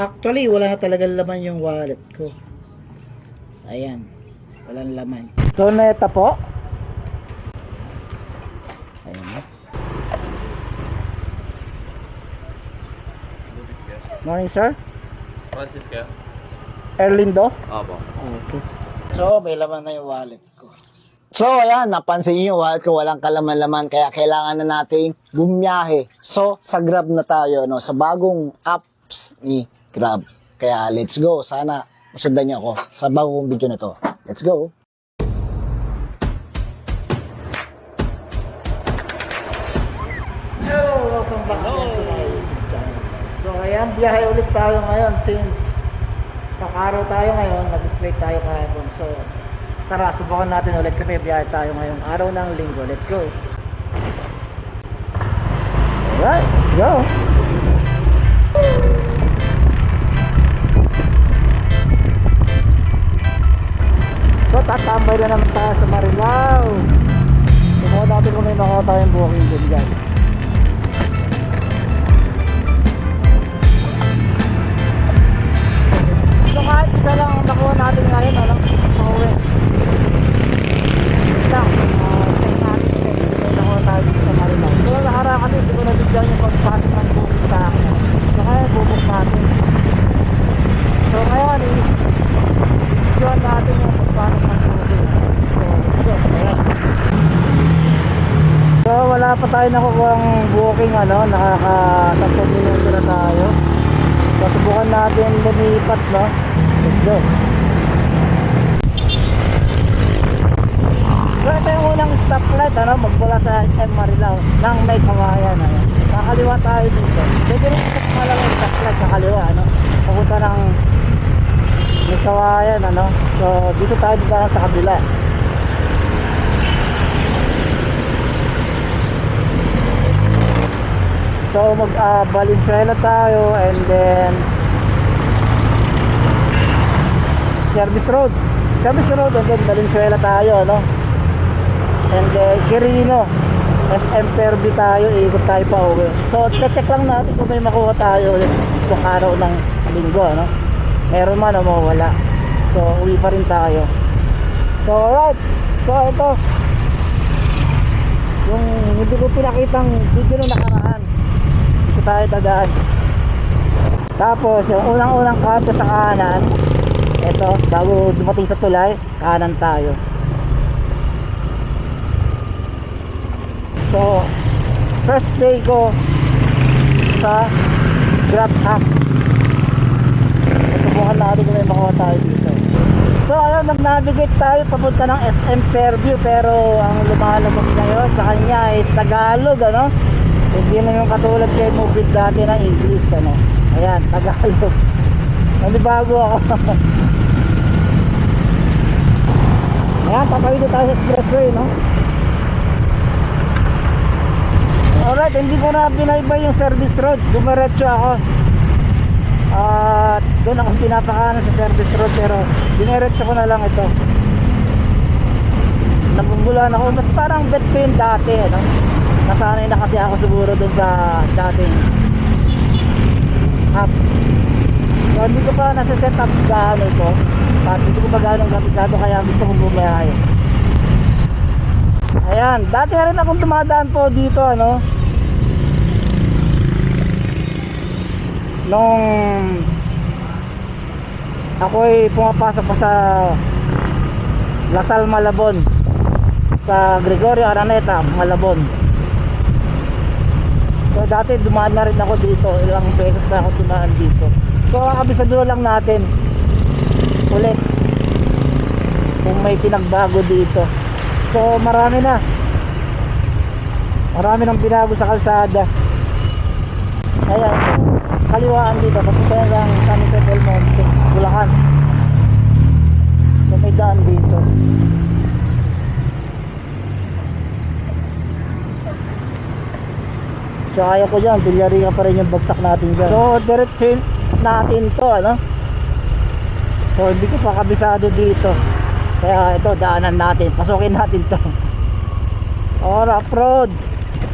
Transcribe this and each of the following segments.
Actually, wala na talagang laman yung wallet ko. Ayan. Walang laman. Doneta po. Ayan na. Morning, sir. Francisca? Erlindo. Opo. Okay. So, may laman na yung wallet ko. So, ayan, napansin niyo yung wallet ko walang kalaman-laman kaya kailangan na nating bumiyahe. So, sa Grab na tayo, no, sa bagong apps ni Grab. Kaya, let's go. Sana masundan niyo ako sa bagong video na to. Let's go. Hello, welcome back again to my YouTube channel. So, ayan, biyahe ulit tayo ngayon since kakaraw tayo ngayon, nag-straight tayo kahapon. So, tara, subukan natin ulit kami biyahe tayo ngayon. Araw ng linggo. Let's go. Alright, let's go. Pa tayo nakukuha ang booking ano, nakaka 10 minuto na tayo. Subukan natin lumipat no. Let's go. So ito yung unang stoplight ano, magmula sa M Marilao ng may kawayan ano. Kakaliwa tayo dito. Pwede rin pala yung stoplight kakaliwa ano. Papunta ng may kawayan ano. So dito tayo dito sa kabila. So mag uh, Valenzuela tayo and then Service Road. Service Road and then Valenzuela tayo no. And then Quirino. SM Perby tayo, ikot tayo pa uwi. So check lang natin kung may makuha tayo kung araw ng linggo no. Meron man o mawala. So uwi pa rin tayo. So alright. So ito. Yung hindi ko pinakitang video nung nakaraan dito tayo dadaan. Tapos yung unang unang kanto sa kanan ito bago dumating sa tulay kanan tayo. So first day ko sa grab hack subukan natin kung may makuha tayo dito. So ayun nag-navigate tayo papunta ng SM Fairview pero ang lumalabas ngayon sa kanya is Tagalog ano hindi na yung katulad kay Mobile dati na English ano. Ayan, Tagalog. Nanibago ako. Ayan, papawid tayo sa expressway, no? Alright, hindi ko na binaybay yung service road. Dumiretso ako. At doon ako pinapakanan sa service road pero diniretso ko na lang ito. Nabumbulan ako. Mas parang bet ko yung dati, ano? Nasanay na kasi ako siguro dun sa dating apps. So hindi ko pa nasa set up gaano ito. At hindi ko pa gaano gapisado kaya gusto kong bumayahe ayan dati rin akong tumadaan po dito ano? Nung ako'y pumapasok pa sa Lasal Malabon sa Gregorio Araneta Malabon So dati dumaan na rin ako dito, ilang beses na ako dumaan dito. So kakabisado lang natin ulit kung may pinagbago dito. So marami na. Marami nang binago sa kalsada. Ayan, kaliwaan dito, papunta lang San Jose del Kaya ko dyan, pilyarihan pa rin yung bagsak natin dyan. So, direct natin to, ano? So, hindi ko pa kabisado dito. Kaya ito, daanan natin. Pasukin natin to. Ora, road.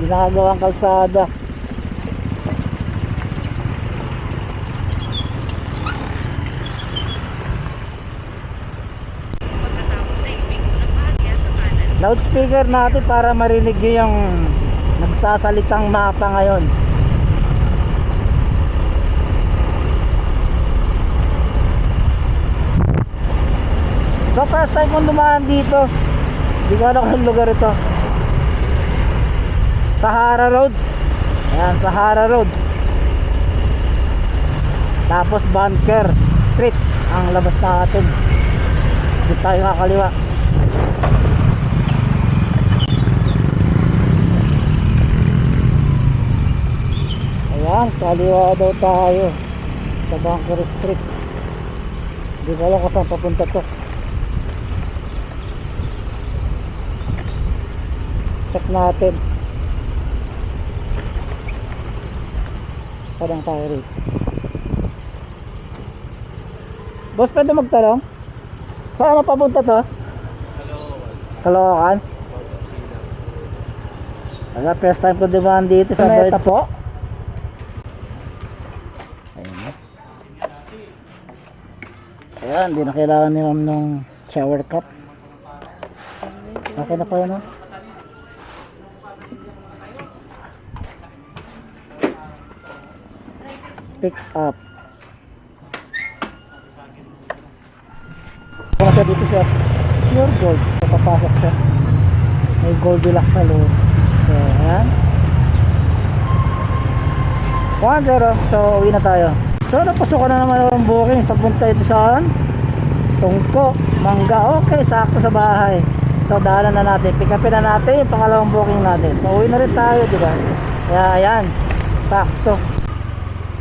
Ginagawang kalsada. loudspeaker natin para marinig nyo yung nagsasalitang mapa ngayon. So first time kong dumaan dito. Hindi ko alam kung lugar ito. Sahara Road. Ayan Sahara Road. Tapos Bunker Street ang labas natin. Dito tayo kakaliwa ayan kaliwa daw tayo. Sa Bunker Street hindi ko alam kung saan papunta to. Check natin. Parang tayo rito? Boss pwede magtanong? Saan na papunta to? Caloocan. Wala, first time ko dumaan dito sa Meta po. Ayun na. Ayan, hindi na kailangan ni ma'am nung shower cup. Okay na pa yun, oh. Pick up. Kung siya dito siya, pure gold. So, papasok siya. May Goldilocks sa loob. So, ayan. 1-0. So, uwi na tayo. So, napasok na naman ang booking. Pagpunta ito saan? Tungko, Mangga. Okay, sakto sa bahay. So, daanan na natin. Pick upin na natin yung pangalawang booking natin. Pauwi na rin tayo, di ba? Kaya, ayan. Sakto.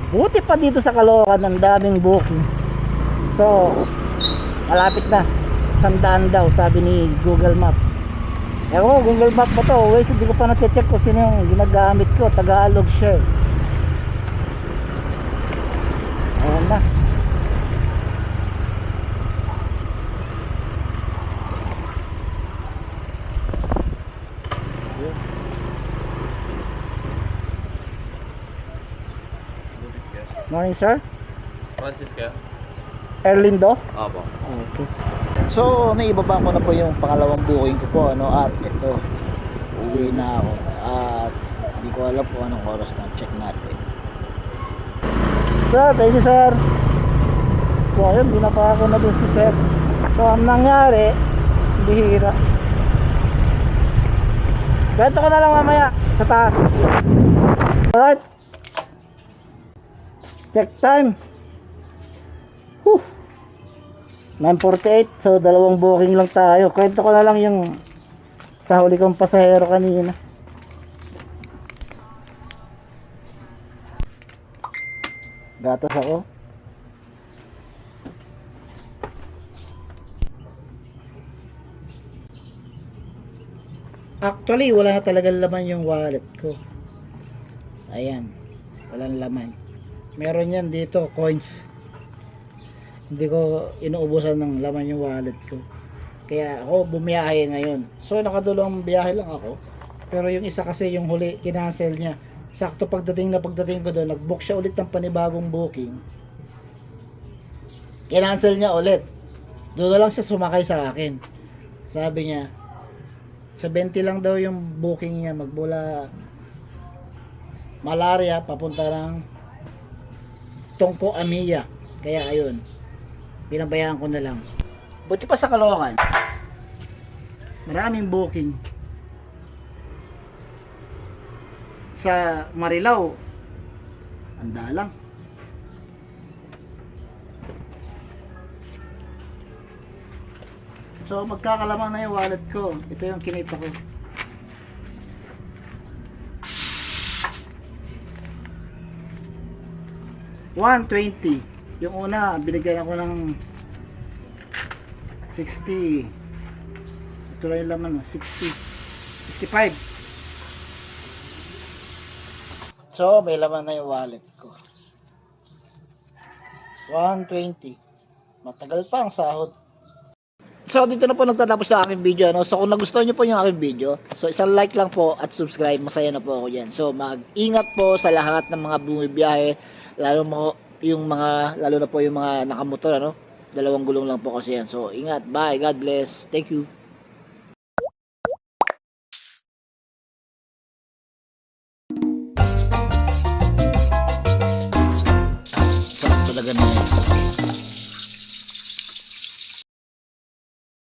Buti pa dito sa Caloocan, ang daming booking. So, malapit na. Sandaan daw, sabi ni Google Map. Ewan ko, Google Map ba to? Waze, hindi ko pa na-check kung sino yung ginagamit ko. Tagalog siya Ayan na. Morning sir. Francis kaya? Erlindo. Apo. Okay. So, naibaba ko na po yung pangalawang booking ko po, ano, at ito, uwi na ako. At hindi ko alam po anong oras na check. Sir, thank you sir. So ayun, binapa ako na din si sir. So ang nangyari, bihira. Kwento ko na lang mamaya sa taas. Alright. Check time. Whew. 9.48. So dalawang booking lang tayo. Kwento ko na lang yung sa huli kong pasahero kanina. Gatas ako. Actually, wala na talaga laman yung wallet ko. Ayan. Walang laman. Meron yan dito, coins. Hindi ko inuubusan ng laman yung wallet ko. Kaya ako bumiyahe ngayon. So nakadulong biyahe lang ako. Pero yung isa kasi yung huli, kinancel niya. Sakto pagdating na pagdating ko doon, nag-book siya ulit ng panibagong booking. Kinancel niya ulit. Doon lang siya sumakay sa akin. Sabi niya, sa 20 lang daw yung booking niya magbula malaria papunta ng Tongko Amiya. Kaya ayun, pinabayaan ko na lang. Buti pa sa Caloocan. Maraming booking. Sa Marilao, anda lang. So magkakalamang na yung wallet ko. Ito yung kinita ko. One twenty. Yung una, binigyan ako ng 60. Ito lang yung laman, no? 60. 65. So, may laman na yung wallet ko. 120. Matagal pa ang sahod. So dito na po nagtatapos na aking video no? So kung nagustuhan niyo po yung aking video So isang like lang po at subscribe Masaya na po ako yan So mag-ingat po sa lahat ng mga bumibiyahe Lalo mo yung mga Lalo na po yung mga nakamotor ano Dalawang gulong lang po kasi yan So ingat, bye, God bless Thank you talaga nito.